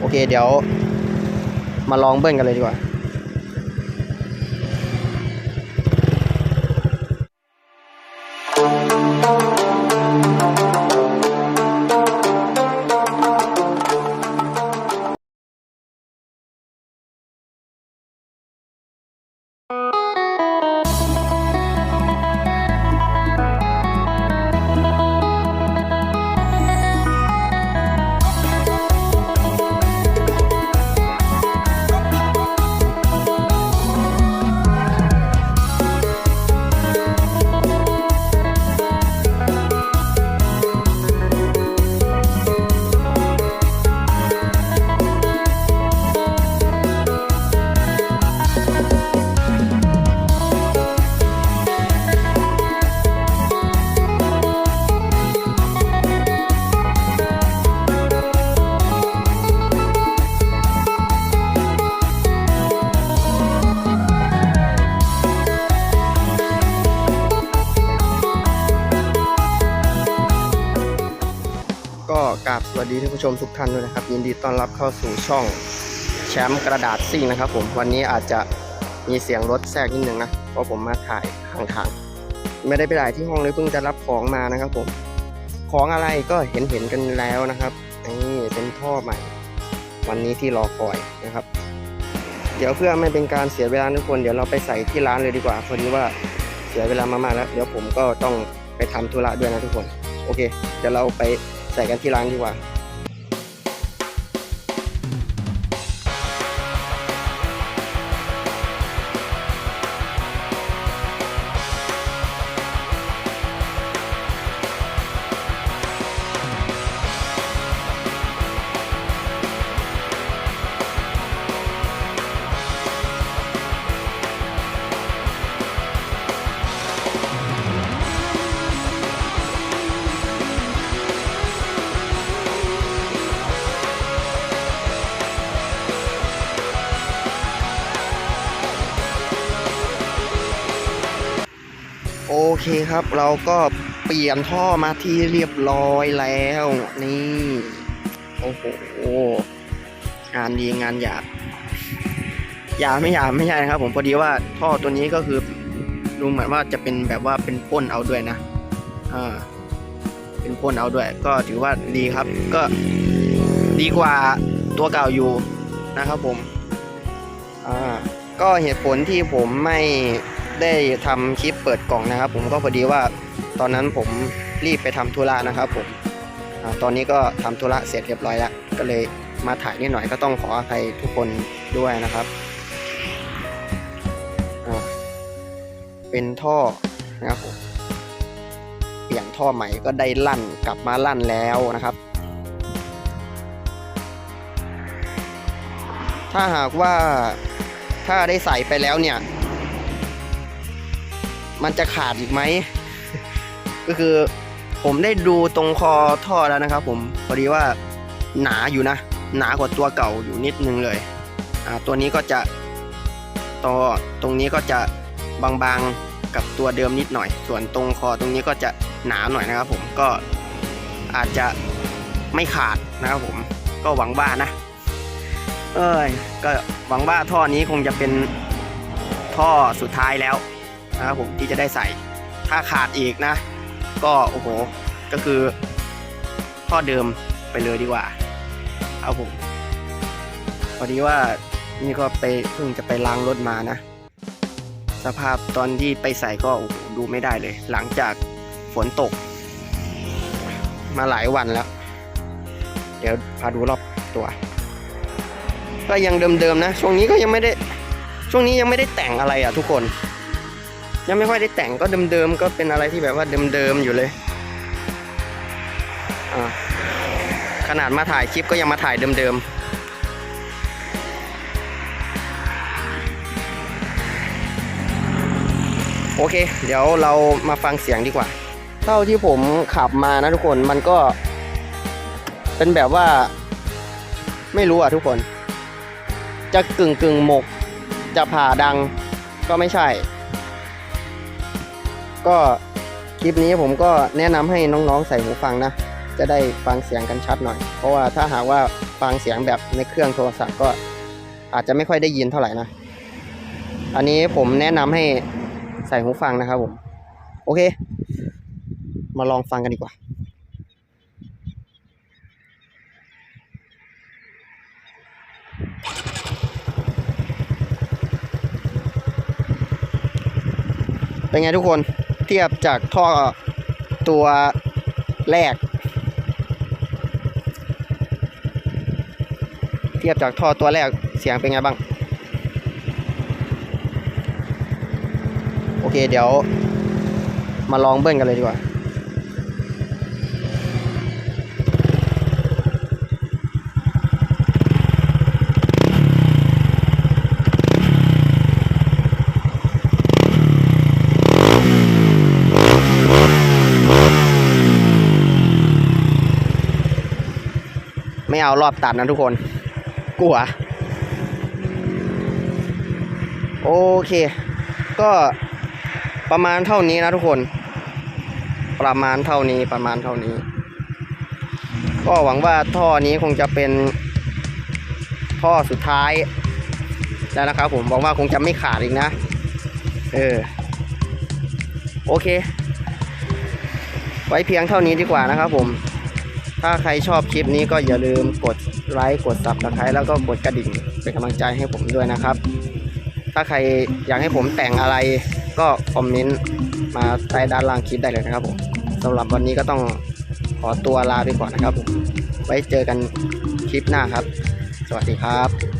โอเคเดี๋ยวมาลองเบิ้ลกันเลยดีกว่า ก็กราบสวัสดีท่านผู้ชมทุกท่านด้วยนะครับ ยินดีต้อนรับเข้าสู่ช่องแชมป์กระดาษซิ่งนะครับ ผมวันนี้อาจจะมีเสียงรถแทรกนิดนึงนะเพราะผมมาถ่ายข้างทางไม่ได้ไปถ่ายที่ห้องเลยเพิ่งจะรับของมานะครับผมของอะไรก็เห็นเห็นๆกันแล้วนะครับนี่เป็นท่อใหม่ วันนี้ที่รอคอยนะครับ เดี๋ยวเพื่อไม่เป็นการเสียเวลาทุกคนเดี๋ยวเราไปใส่ที่ร้านเลยดีกว่าพอดีว่าเสียเวลามากๆแล้ว เดี๋ยวผมก็ต้องไปทำธุระด้วยนะทุกคน โอเค เดี๋ยวเราไป ใส่กันที่ร้านดีกว่า เคครับ เราก็เปลี่ยนท่อมาที่เรียบร้อยแล้ว นี่ โอ้โหงานดีงานหยาบหยาไม่หยาไม่ใช่นะครับ ผมพอดีว่าท่อตัวนี้ก็คือดูเหมือนว่าจะเป็นแบบว่าเป็นพ่นเอาด้วยนะอ่าเป็นพ่นเอาด้วย ก็ถือว่าดีครับ ก็ดีกว่าตัวเก่าอยู่นะครับผมอ่าก็เหตุผลที่ผมไม่ ได้ทำคลิปเปิดกล่องนะครับ ผมก็พอดีว่าตอนนั้นผมรีบไปทำธุระนะครับ ผมตอนนี้ก็ทำธุระเสร็จเรียบร้อยแล้วก็เลยมาถ่ายนิดหน่อยก็ต้องขออภัยทุกคนด้วยนะครับ เป็นท่อนะครับผมเปลี่ยนท่อใหม่ก็ได้ลั่นกลับมาลั่นแล้วนะครับ ถ้าหากว่าถ้าได้ใส่ไปแล้วเนี่ย มันจะขาดอีกไหม ก็คือผมได้ดูตรงคอท่อแล้วนะครับ ผมพอดีว่าหนาอยู่นะ หนากว่าตัวเก่าอยู่นิดนึงเลยอ่าตัวนี้ก็จะตัวตรงนี้ก็จะบางๆกับตัวเดิมนิดหน่อย ส่วนตรงคอตรงนี้ก็จะหนาหน่อยนะครับ ผมก็อาจจะไม่ขาดนะครับผมก็หวังว่านะ เอ้ยก็หวังว่าท่อนี้คงจะเป็นท่อสุดท้ายแล้ว นะครับผมที่จะได้ใส่ถ้าขาดอีกนะ ก็โอ้โหก็คือท่อเดิมไปเลยดีกว่าเอาผมพอดีว่านี่ก็ไปเพิ่งจะไปล้างรถมานะ สภาพตอนที่ไปใส่ก็โอ้โหดูไม่ได้เลย หลังจากฝนตก มาหลายวันแล้ว เดี๋ยวพาดูรอบตัว ก็ยังเดิมๆนะ ช่วงนี้ก็ยังไม่ได้ ช่วงนี้ยังไม่ได้แต่งอะไรอะทุกคน ยังไม่ค่อยได้แต่งก็เดิมๆก็เป็นอะไรที่แบบว่าเดิมๆอยู่เลยขนาดมาถ่ายคลิปก็ยังมาถ่ายเดิมๆโอเค เดี๋ยวเรามาฟังเสียงดีกว่า เท่าที่ผมขับมานะทุกคนมันก็ เป็นแบบว่า ไม่รู้อะทุกคน จะกึ่งกึ่งหมก จะผ่าดังก็ไม่ใช่ ก็คลิปนี้ผมก็แนะนำให้น้องๆใส่หูฟังนะ จะได้ฟังเสียงกันชัดหน่อย เพราะว่าถ้าหากว่าฟังเสียงแบบในเครื่องโทรศัพท์ก็อาจจะไม่ค่อยได้ยินเท่าไหร่นะ อันนี้ผมแนะนำให้ใส่หูฟังนะครับผม โอเค มาลองฟังกันดีกว่าเป็นไงทุกคน เทียบจากท่อตัวแรก เทียบจากท่อตัวแรกเสียงเป็นไงบ้าง โอเคเดี๋ยวมาลองเบิ้ลกันเลยดีกว่า ไม่เอารอบตัดนะทุกคน กลัว โอเค ก็ประมาณเท่านี้นะทุกคน ประมาณเท่านี้ประมาณเท่านี้ ก็หวังว่าท่อนี้คงจะเป็น ท่อสุดท้าย แล้วนะครับผมหวังว่าคงจะไม่ขาดอีกนะ เออ โอเค ไว้เพียงเท่านี้ดีกว่านะครับผม ถ้าใครชอบคลิปนี้ก็อย่าลืมกดไลค์กดซับสไครต์แล้วก็กดกระดิ่งเป็นกำลังใจให้ผมด้วยนะครับ ถ้าใครอยากให้ผมแต่งอะไรก็คอมเมนต์มาใต้ด้านล่างคลิปได้เลยนะครับผมสำหรับวันนี้ก็ต้องขอตัวลาไปก่อนนะครับผมไว้เจอกันคลิปหน้าครับ สวัสดีครับ